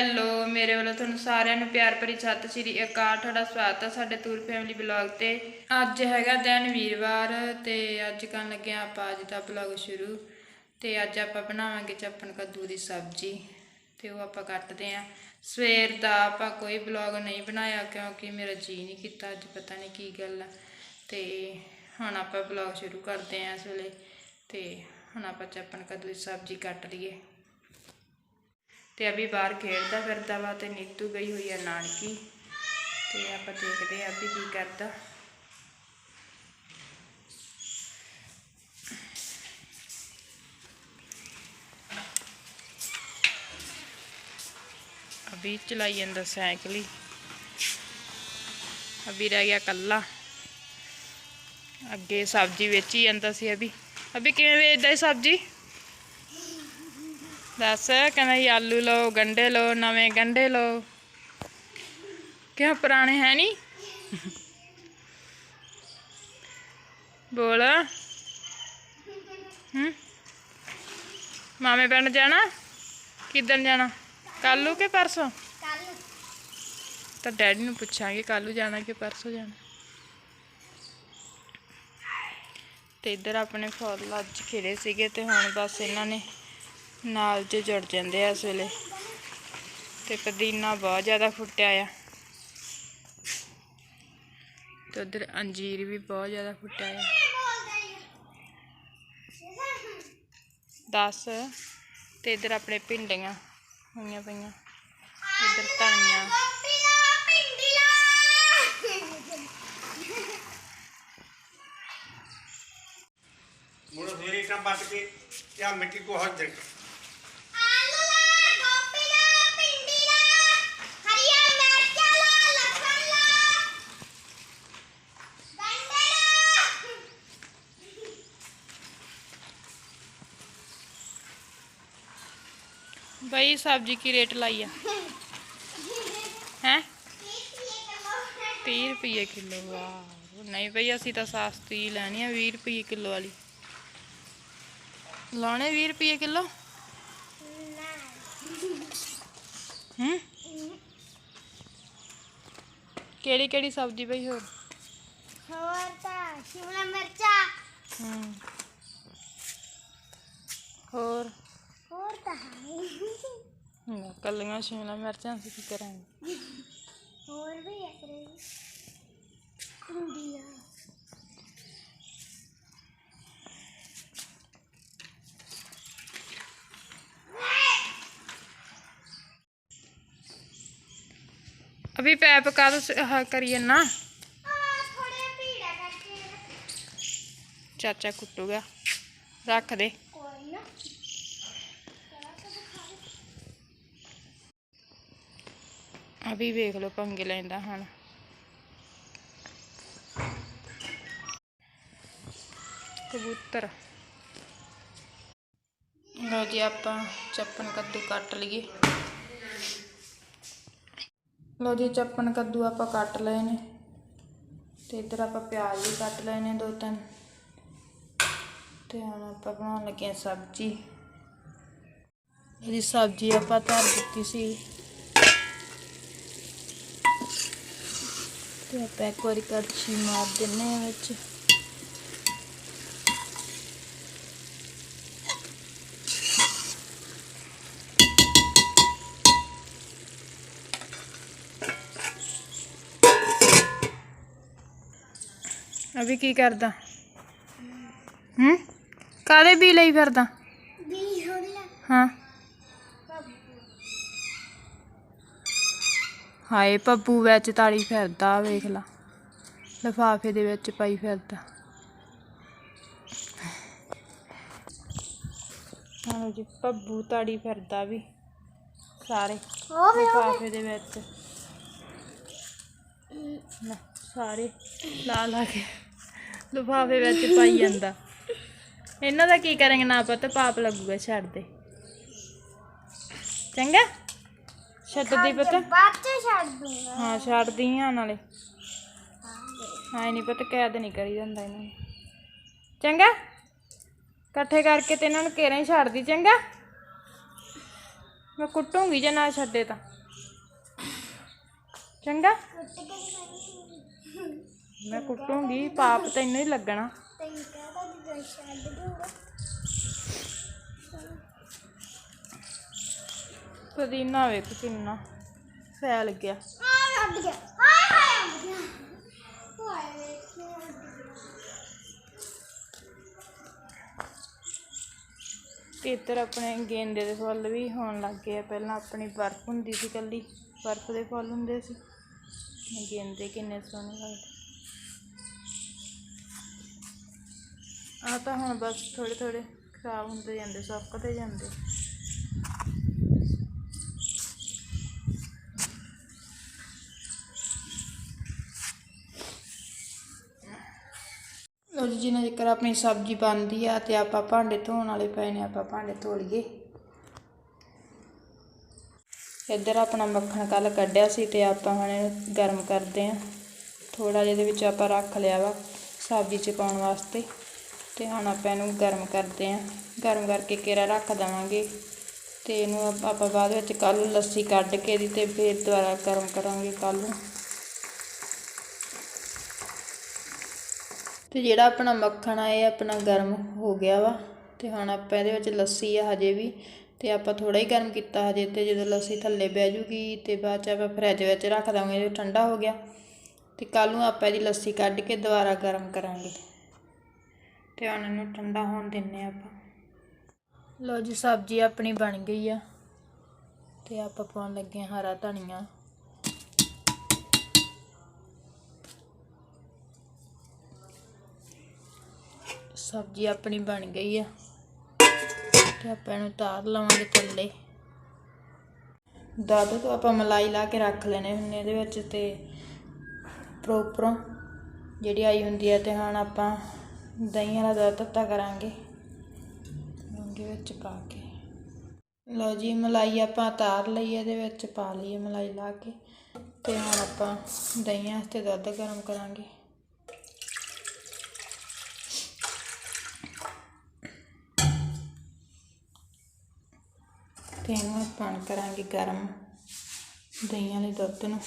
Hello, ਮੇਰੇ ਵੱਲੋਂ ਤੁਹਾਨੂੰ ਸਾਰਿਆਂ ਨੂੰ ਪਿਆਰ ਭਰੀ ਸਤਿ ਸ਼੍ਰੀ ਅਕਾਲ। ਤੁਹਾਡਾ ਸਵਾਗਤ ਹੈ ਸਾਡੇ ਤੂਰ ਫੈਮਿਲੀ ਬਲੌਗ ਤੇ। ਅੱਜ ਹੈਗਾ ਦਿਨ ਵੀਰਵਾਰ ਤੇ ਅੱਜ ਕਰਨ ਲੱਗੇ ਹਾਂ ਆਪਾਂ ਅੱਜ ਦਾ ਬਲੌਗ ਸ਼ੁਰੂ। ਤੇ ਅੱਜ ਆਪਾਂ ਬਣਾਵਾਂਗੇ ਚੱਪਣ ਕੱਦੂ ਦੀ ਸਬਜ਼ੀ। ਤੇ ਉਹ ਆਪਾਂ ਕੱਟਦੇ ਆਂ ਸਵੇਰ ਦਾ ਆਪਾਂ ਕੋਈ ਬਲੌਗ ਨਹੀਂ ਬਣਾਇਆ ਕਿਉਂਕਿ ਮੇਰਾ ਜੀ ਨਹੀਂ ਕੀਤਾ ਅੱਜ, ਪਤਾ ਨਹੀਂ ਕੀ ਗੱਲ ਆ। ਤੇ ਹੁਣ ਆਪਾਂ ਬਲੌਗ ਸ਼ੁਰੂ ਕਰਦੇ ਆਂ ਇਸ ਵੇਲੇ। ਤੇ ਹੁਣ ਆਪਾਂ ਚੱਪਣ ਕੱਦੂ ਦੀ ਸਬਜ਼ੀ ਕੱਟ ਲਈਏ। ਤੇ ਅਭੀ ਬਾਹਰ ਖੇਡਦਾ ਫਿਰਦਾ ਵਾ ਤੇ ਨੀਤੂ ਗਈ ਹੋਈ ਆ ਨਾਨਕੀ। ਤੇ ਆਪਾਂ ਦੇਖਦੇ ਆਂ ਅਭੀ ਕੀ ਕਰਦਾ। ਅਭੀ ਚਲਾਈ ਜਾਂਦਾ ਸਾਈਕਲ ਹੀ। ਅਭੀ ਰਹਿ ਗਿਆ ਕੱਲਾ ਅੱਗੇ ਸਬਜ਼ੀ ਵੇਚੀ ਜਾਂਦਾ ਸੀ ਅਭੀ। ਅਭੀ ਕਿਵੇਂ ਵੇਚਦਾ ਹੈ ਸਬਜ਼ੀ? ਦੱਸ, ਕਹਿੰਦਾ ਜੀ, ਆਲੂ ਲਓ, ਗੰਡੇ ਲਓ, ਨਵੇਂ ਗੰਡੇ ਲਓ। ਕਿਉਂ ਪੁਰਾਣੇ ਹੈ ਨਹੀਂ ਬੋਲ। ਹੂੰ? ਮਾਮੇ ਪਿੰਡ ਜਾਣਾ? ਕਿਦਣ ਜਾਣਾ? ਕੱਲੂ ਕਿ ਪਰਸੋਂ? ਕੱਲ ਤਾਂ ਡੈਡੀ ਨੂੰ ਪੁੱਛਾਂਗੇ ਕੱਲੂ ਜਾਣਾ ਕਿ ਪਰਸੋਂ ਜਾਣਾ? ਤੇ ਇੱਧਰ ਆਪਣੇ ਫੁੱਲ ਅੱਜ ਖਿੜੇ ਸੀਗੇ ਤੇ ਹੁਣ ਬਸ ਇਹਨਾਂ ਨੇ ਨਾਲ ਚ ਜੁੜ ਜਾਂਦੇ ਆ ਇਸ ਵੇਲੇ। ਤੇ ਪੁਦੀਨਾ ਬਹੁਤ ਜ਼ਿਆਦਾ ਫੁੱਟਿਆ ਆ। ਤੇ ਉਧਰ ਅੰਜੀਰ ਵੀ ਬਹੁਤ ਜ਼ਿਆਦਾ ਫੁੱਟਿਆ ਆ। ਦਸ। ਤੇ ਇੱਧਰ ਆਪਣੇ ਭਿੰਡੀਆਂ ਹੋਈਆਂ ਪਈਆਂ। ਇੱਧਰ ਧਨੀਆ। ਮੁੜ ਫੇਰੇ ਕੰਮ ਬੱਟ ਕੇ ਕਿਆ ਮਿੱਟੀ ਕੋ ਹੱਥ ਦੇ। ਬਈ ਸਬਜ਼ੀ ਕੀ ਰੇਟ ਲਾਈ ਆ? ਹੈ? 30 ਰੁਪਏ ਕਿਲੋ ਵਾਹ। ਨਹੀਂ ਬਈ ਅਸੀਂ ਤਾਂ ਸਸਤੀ ਲੈਣੀ ਆ 20 ਰੁਪਏ ਕਿਲੋ ਵਾਲੀ। ਲਾਉਣੇ 20 ਰੁਪਏ ਕਿਲੋ? ਹੂੰ? ਕਿਹੜੀ ਕਿਹੜੀ ਸਬਜ਼ੀ ਬਈ ਹੋਰ? ਹੋਰ ਤਾਂ ਸ਼ਿਮਲਾ ਮਿਰਚਾ। ਹੂੰ। ਹੋਰ? ਤਾਂ ਹੈ। ਕੱਲੀਆਂ ਸ਼ਿਮਲਾ ਮਿਰਚਾਂ ਅਸੀਂ ਕੀ ਕਰਾਂਗੇ? ਹੋਰ ਵੀ ਹੈ ਕਰੇ ਕੁੰਡੀਆਂ ਅਭੀ ਪੈਪ ਕਾਦ ਕਰੀਏ ਨਾ ਆ ਥੋੜੇ ਭੀੜਾ ਕਰਕੇ। ਚਾਚਾ ਕੁੱਟੂਗਾ। ਰੱਖ ਦੇ ਕੋਈ ਨਾ ਵੀ ਵੇਖ ਲਓ ਪੰਗੇ ਲੈਂਦਾ ਹੁਣ। ਕਬੂਤਰ। ਲਓ ਜੀ ਆਪਾਂ ਚੱਪਣ ਕੱਦੂ ਕੱਟ ਲਈਏ। ਲਓ ਜੀ ਚੱਪਣ ਕੱਦੂ ਆਪਾਂ ਕੱਟ ਲਏ ਨੇ। ਤੇ ਇੱਧਰ ਆਪਾਂ ਪਿਆਜ਼ ਵੀ ਕੱਟ ਲਏ ਨੇ ਦੋ ਤਿੰਨ। ਤੇ ਹੁਣ ਆਪਾਂ ਬਣਾਉਣ ਲੱਗੇ ਸਬਜ਼ੀ। ਇਹਦੀ ਸਬਜ਼ੀ ਆਪਾਂ ਧਰ ਦਿੱਤੀ ਸੀ। ਤੇ ਆਪਾਂ ਇੱਕ ਵਾਰੀ ਕੜਛੀ ਮਾਰ ਦਿੰਨੇ ਆ ਵਿੱਚ। ਅਭੀ ਕੀ ਕਰਦਾ? ਹੂੰ। ਕਾਦੇ ਵੀ ਲਈ ਫਿਰਦਾ? ਵੀ ਹੋਲਾ ਹਾਂ। ਹਾਏ ਪੱਪੂ ਵਿੱਚ ਤਾਲੀ ਫਿਰਦਾ ਵੇਖ ਲਾ। ਲਿਫਾਫੇ ਦੇ ਵਿੱਚ ਪਾਈ ਫਿਰਦਾ। ਹਾਂ ਜੀ ਪੱਬੂ ਤਾੜੀ ਫਿਰਦਾ ਵੀ ਸਾਰੇ ਉਹ ਲਿਫਾਫੇ ਦੇ ਵਿੱਚ। ਲੈ, ਸਾਰੇ ਲਾ ਲਾ ਕੇ ਲਿਫਾਫੇ ਵਿੱਚ ਪਾਈ ਜਾਂਦਾ। ਇਹਨਾਂ ਦਾ ਕੀ ਕਰਾਂਗੇ ਨਾ ਪਤਾ ਪਾਪ ਲੱਗੂਗਾ ਛੱਡ ਦੇ। ਚੰਗਾ? ਛੱਡਦੀ ਪਤਾ? ਬਾਅਦ ਚ ਛੱਡ ਦੂੰਗਾ ਹਾਂ ਛੱਡਦੀ ਆ ਨਾਲੇ। ਹਾਂ ਨਹੀਂ ਪਤਾ ਕੈਦ ਨਹੀਂ ਕਰੀ ਜਾਂਦਾ ਇਹਨਾਂ। ਨੂੰ ਚੰਗਾ? ਇਕੱਠੇ ਕਰਕੇ ਤੇ ਇਹਨਾਂ ਨੂੰ ਕੇਰਾਂ ਹੀ ਛੱਡਦੀ ਚੰਗਾ? ਮੈਂ ਕੁੱਟੂੰਗੀ ਜੇ ਨਾ ਛੱਡੇ ਤਾਂ। ਚੰਗਾ? ਮੈਂ ਕੁੱਟੂੰਗੀ ਪਾਪ ਤੈਨੂੰ ਹੀ ਲੱਗਣਾ। ਤੈਨੂੰ ਕਹਦਾ ਕਿ ਛੱਡ ਦੂੰਗਾ। ਪੁਦੀਨਾ ਵੇਖ ਕਿੰਨਾ ਫੈਲ ਗਿਆ। ਆ ਉੱਡ ਗਿਆ ਹਾਏ ਹਾਏ ਉੱਡ ਗਿਆ ਹਾਏ ਵੇਖਿਆ ਆਪਣੇ ਗੇਂਦੇ ਦੇ ਫੁੱਲ ਵੀ ਹੋਣ ਲੱਗ ਗਏ ਆ। ਪਹਿਲਾਂ ਆਪਣੀ ਬਰਫ਼ ਹੁੰਦੀ ਸੀ ਕੱਲੀ ਬਰਫ਼ ਦੇ ਫੁੱਲ ਹੁੰਦੇ ਸੀ। ਗੇਂਦੇ ਕਿੰਨੇ ਸੋਹਣੇ ਲੱਗਦੇ। ਆ ਤਾਂ ਹੁਣ ਬਸ ਥੋੜੇ ਥੋੜੇ ਖਰਾਬ ਹੁੰਦੇ ਜਾਂਦੇ, ਸੁੱਕਦੇ ਜਾਂਦੇ। ਜਿੰਨਾ ਚਿਰ ਆਪਣੀ ਸਬਜ਼ੀ ਬਣਦੀ ਆ ਤੇ ਆਪਾਂ ਭਾਂਡੇ ਧੋਣ ਵਾਲੇ ਪਏ ਨੇ, ਆਪਾਂ ਭਾਂਡੇ ਧੋ ਲਈਏ। ਇੱਧਰ ਆਪਣਾ ਮੱਖਣ ਕੱਲ ਕੱਢਿਆ ਸੀ ਤੇ ਆਪਾਂ ਹੁਣ ਇਹਨੂੰ ਗਰਮ ਕਰਦੇ ਆ। ਥੋੜਾ ਜਿਹਾ ਇਹਦੇ ਵਿੱਚ ਆਪਾਂ ਰੱਖ ਲਿਆ ਵਾ ਸਬਜ਼ੀ ਚ ਪਾਉਣ ਵਾਸਤੇ ਤੇ ਹੁਣ ਆਪਾਂ ਇਹਨੂੰ ਗਰਮ ਕਰਦੇ ਆ। ਗਰਮ ਕਰਕੇ ਕੇਰਾ ਰੱਖ ਦੇਵਾਂਗੇ ਤੇ ਇਹਨੂੰ ਆਪਾਂ ਬਾਅਦ ਵਿੱਚ ਕੱਲ ਲੱਸੀ ਕੱਢ ਕੇ ਇਹਦੀ ਤੇ ਫਿਰ ਦੁਬਾਰਾ ਗਰਮ ਕਰਾਂਗੇ ਕੱਲ ਨੂੰ। ਤੇ ਜਿਹੜਾ ਆਪਣਾ ਮੱਖਣ ਆ, ਇਹ ਆਪਣਾ ਗਰਮ ਹੋ ਗਿਆ ਵਾ ਤੇ ਹੁਣ ਆਪਾਂ ਇਹਦੇ ਵਿੱਚ ਲੱਸੀ ਆ ਹਜੇ ਵੀ ਤੇ ਆਪਾਂ ਥੋੜਾ ਹੀ ਗਰਮ ਕੀਤਾ ਹਜੇ ਤੇ ਜਦੋਂ ਲੱਸੀ ਥੱਲੇ ਬਹਿ ਜੂਗੀ ਤੇ ਬਾਅਦ ਚ ਆਪਾਂ ਫਰਿੱਜ ਵਿੱਚ ਰੱਖ ਦਾਂਗੇ, ਜਦੋਂ ਠੰਡਾ ਹੋ ਗਿਆ ਤੇ ਕੱਲ ਨੂੰ ਆਪਾਂ ਇਹਦੀ ਲੱਸੀ ਕੱਢ ਕੇ ਦੁਬਾਰਾ ਗਰਮ ਕਰਾਂਗੇ। ਤੇ ਹੁਣ ਇਹਨੂੰ ਠੰਡਾ ਹੋਣ ਦਿੰਨੇ ਆਪਾਂ। ਲੋ ਜੀ, ਸਬਜ਼ੀ ਆਪਣੀ ਬਣ ਗਈ ਆ ਤੇ ਆਪਾਂ ਪਾਉਣ ਲੱਗੇ ਹਾਂ ਹਰਾ ਧਨੀਆ। ਸਬਜ਼ੀ ਆਪਣੀ ਬਣ ਗਈ ਆ। ਤੇ ਆਪਾਂ ਇਹਨੂੰ ਉਤਾਰ ਲਵਾਂਗੇ ਥੱਲੇ। ਦੁੱਧ ਤੋਂ ਆਪਾਂ ਮਲਾਈ ਲਾ ਕੇ ਰੱਖ ਲੈਣੇ ਹੁੰਨੇ ਇਹਦੇ ਵਿੱਚ ਤੇ ਪ੍ਰੋਪਰੋਂ ਜਿਹੜੀ ਆਈ ਹੁੰਦੀ ਹੈ ਤੇ ਹੁਣ ਆਪਾਂ ਦਹੀਂ ਵਾਲਾ ਦੁੱਧ ਤੱਤਾ ਕਰਾਂਗੇ। ਉਹਦੇ ਵਿੱਚ ਪਾ ਕੇ। ਲਓ ਜੀ, ਮਲਾਈ ਆਪਾਂ ਤਾਰ ਲਈ ਇਹਦੇ ਵਿੱਚ ਪਾ ਲਈ ਮਲਾਈ ਲਾ ਕੇ। ਤੇ ਹੁਣ ਆਪਾਂ ਦਹੀਂ ਵਾਸਤੇ ਦੁੱਧ ਗਰਮ ਕਰਾਂਗੇ। ਤੇ ਇਹਨੂੰ ਆਪਾਂ ਕਰਾਂਗੇ ਗਰਮ ਦਹੀਂ ਵਾਲੇ ਦੁੱਧ ਨੂੰ।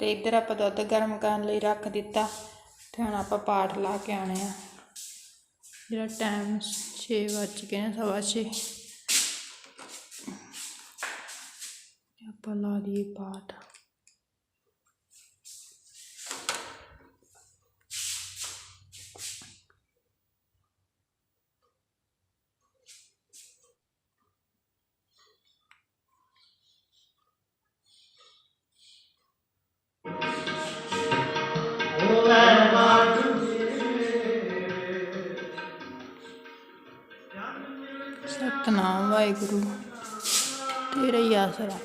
ਤੇ ਇੱਧਰ ਆਪਾਂ ਦੁੱਧ ਗਰਮ ਕਰਨ ਲਈ ਰੱਖ ਦਿੱਤਾ ਤੇ ਹੁਣ ਆਪਾਂ ਪਾਠ ਲਾ ਕੇ ਆਣੇ ਆ। ਜਿਹੜਾ ਟਾਈਮ 6 ਵਜ ਗਏ ਸਵਾ 6 ਆਪਾਂ ਲਾ ਲਈਏ ਪਾਠ। ਸਤਨਾਮ ਵਾਹਿਗੁਰੂ ਤੇਰਾ ਹੀ ਆਸਰਾ।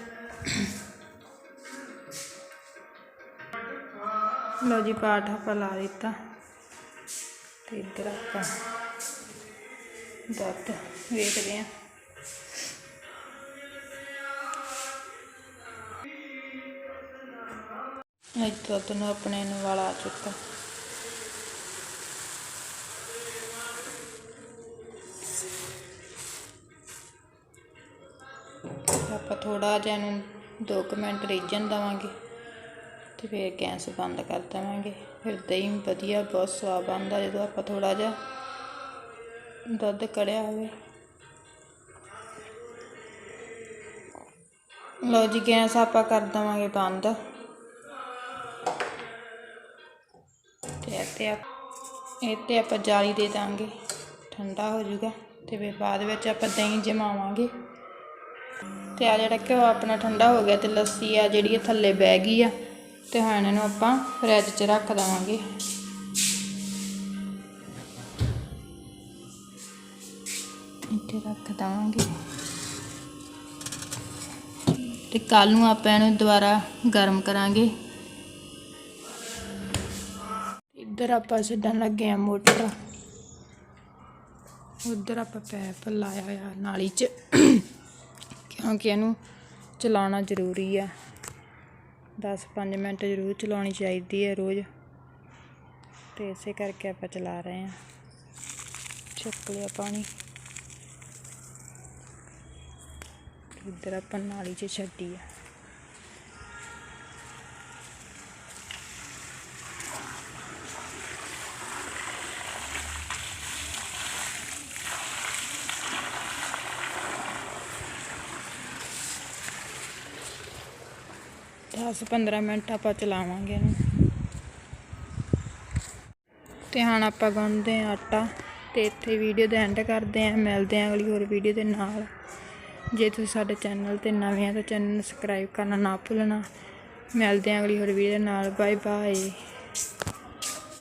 ਲੋ ਜੀ ਪਾਠ ਆਪਾਂ ਲਾ ਦਿੱਤਾ ਤੇ ਇੱਧਰ ਆਪਾਂ ਦੁੱਧ ਵੇਖਦੇ ਹਾਂ। ਅੱਜ ਦੁੱਧ ਨੂੰ ਆਪਣੇ ਨੂੰ ਵਾਲਾ ਆ ਚੁੱਕਾ। ਥੋੜ੍ਹਾ ਜਿਹਾ ਇਹਨੂੰ ਦੋ ਕੁ ਮਿੰਟ ਰਿੱਝਣ ਦੇਵਾਂਗੇ ਅਤੇ ਫਿਰ ਗੈਸ ਬੰਦ ਕਰ ਦੇਵਾਂਗੇ। ਫਿਰ ਦਹੀਂ ਵਧੀਆ, ਬਹੁਤ ਸਵਾਦ ਬਣਦਾ ਜਦੋਂ ਆਪਾਂ ਥੋੜ੍ਹਾ ਜਿਹਾ ਦੁੱਧ ਕੜਿਆ ਹੋਵੇ। ਲਓ ਜੀ, ਗੈਸ ਆਪਾਂ ਕਰ ਦੇਵਾਂਗੇ ਬੰਦ। ਤੇ ਇੱਥੇ ਆਪ- ਇਹ ਤੇ ਆਪਾਂ ਜਾਲੀ ਦੇ ਦਾਂਗੇ, ਠੰਡਾ ਹੋ ਜਾਊਗਾ। ਤੇ ਫਿਰ ਬਾਅਦ ਵਿੱਚ ਆਪਾਂ ਦਹੀਂ ਜਮਾਵਾਂਗੇ। ਤੇ ਆ ਜਿਹੜਾ ਘਿਓ ਆਪਣਾ ਠੰਡਾ ਹੋ ਗਿਆ ਤੇ ਲੱਸੀ ਆ ਜਿਹੜੀ ਇਹ ਥੱਲੇ ਬਹਿ ਗਈ ਆ, ਤੇ ਹੁਣ ਇਹਨੂੰ ਆਪਾਂ ਫਰਿੱਜ 'ਚ ਰੱਖ ਦੇਵਾਂਗੇ। ਇੱਥੇ ਰੱਖ ਦੇਵਾਂਗੇ। ਤੇ ਕੱਲ ਨੂੰ ਆਪਾਂ ਇਹਨੂੰ ਦੁਬਾਰਾ ਗਰਮ ਕਰਾਂਗੇ। ਇੱਧਰ ਆਪਾਂ ਛੱਡਣ ਲੱਗੇ ਆ ਮੋਟਰ। ਉੱਧਰ ਆਪਾਂ ਪੈਪ ਲਾਇਆ ਹੋਇਆ ਨਾਲੀ 'ਚ। ਕਿਉਂਕਿ ਇਹਨੂੰ ਚਲਾਉਣਾ ਜ਼ਰੂਰੀ ਆ। 10-5 ਮਿੰਟ ਜ਼ਰੂਰ ਚਲਾਉਣੀ ਚਾਹੀਦੀ ਹੈ ਰੋਜ਼। ਤੇ ਇਸੇ ਕਰਕੇ ਆਪਾਂ ਚਲਾ ਰਹੇ ਹਾਂ। ਚੱਕ ਲਿਆ ਪਾਣੀ। ਇੱਧਰ ਆਪਾਂ ਨਾਲੀ 'ਚ ਛੱਡੀ ਆ। ਦਸ 15 ਮਿੰਟ ਆਪਾਂ ਚਲਾਵਾਂਗੇ ਇਹਨੂੰ। ਤੇ ਹੁਣ ਆਪਾਂ ਗੁੰਨਦੇ ਹਾਂ ਆਟਾ ਤੇ ਇੱਥੇ ਵੀਡੀਓ ਦਾ ਐਂਡ ਕਰਦੇ ਆਂ ਮਿਲਦੇ ਆਂ ਅਗਲੀ ਹੋਰ ਵੀਡੀਓ ਦੇ ਨਾਲ। ਜੇ ਤੁਸੀਂ ਸਾਡੇ ਚੈਨਲ ਤੇ ਨਵੇਂ ਆ ਤਾਂ ਚੈਨਲ ਨੂੰ ਸਬਸਕ੍ਰਾਈਬ ਕਰਨਾ ਨਾ ਭੁੱਲਣਾ। ਮਿਲਦੇ ਆਂ ਅਗਲੀ ਹੋਰ ਵੀਡੀਓ ਦੇ ਨਾਲ। Bye bye